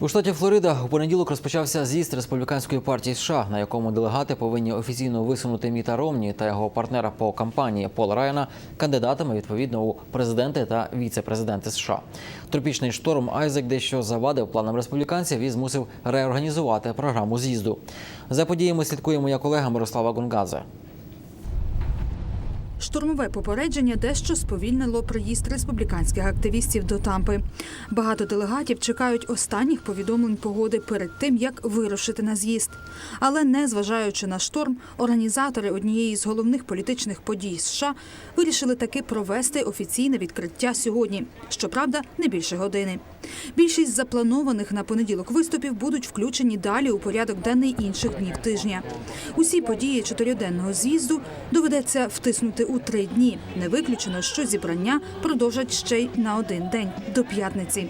У штаті Флорида у понеділок розпочався з'їзд республіканської партії США, на якому делегати повинні офіційно висунути Міта Ромні та його партнера по кампанії Пола Райана кандидатами відповідно у президенти та віце-президенти США. Тропічний шторм Айзек дещо завадив планам республіканців і змусив реорганізувати програму з'їзду. За подіями слідкує моя колега Мирослава Гунгадзе. Штурмове попередження дещо сповільнило приїзд республіканських активістів до Тампи. Багато делегатів чекають останніх повідомлень погоди перед тим, як вирушити на з'їзд. Але не зважаючи на шторм, організатори однієї з головних політичних подій США вирішили таки провести офіційне відкриття сьогодні. Щоправда, не більше години. Більшість запланованих на понеділок виступів будуть включені далі у порядок денний інших днів тижня. Усі події чотириденного з'їзду доведеться втиснути у три дні. Не виключено, що зібрання продовжать ще й на один день до п'ятниці.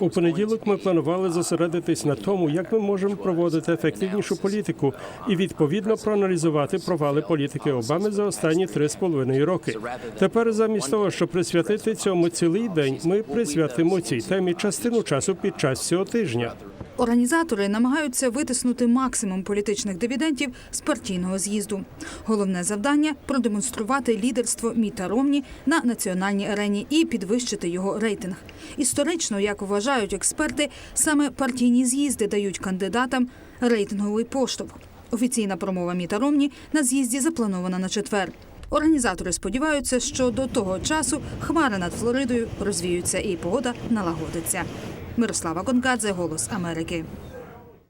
У понеділок ми планували зосередитись на тому, як ми можемо проводити ефективнішу політику і відповідно проаналізувати провали політики Обами за останні три з половиною роки. Тепер, замість того, щоб присвятити цьому цілий день, ми присвятимо цій темі частину часу під час цього тижня. Організатори намагаються витиснути максимум політичних дивідендів з партійного з'їзду. Головне завдання продемонструвати лідерство Міта Ромні на національній арені і підвищити його рейтинг. Історично, як вважають експерти, саме партійні з'їзди дають кандидатам рейтинговий поштовх. Офіційна промова Міта Ромні на з'їзді запланована на четвер. Організатори сподіваються, що до того часу хмари над Флоридою розвіються і погода налагодиться. Мирослава Гонгадзе, Голос Америки.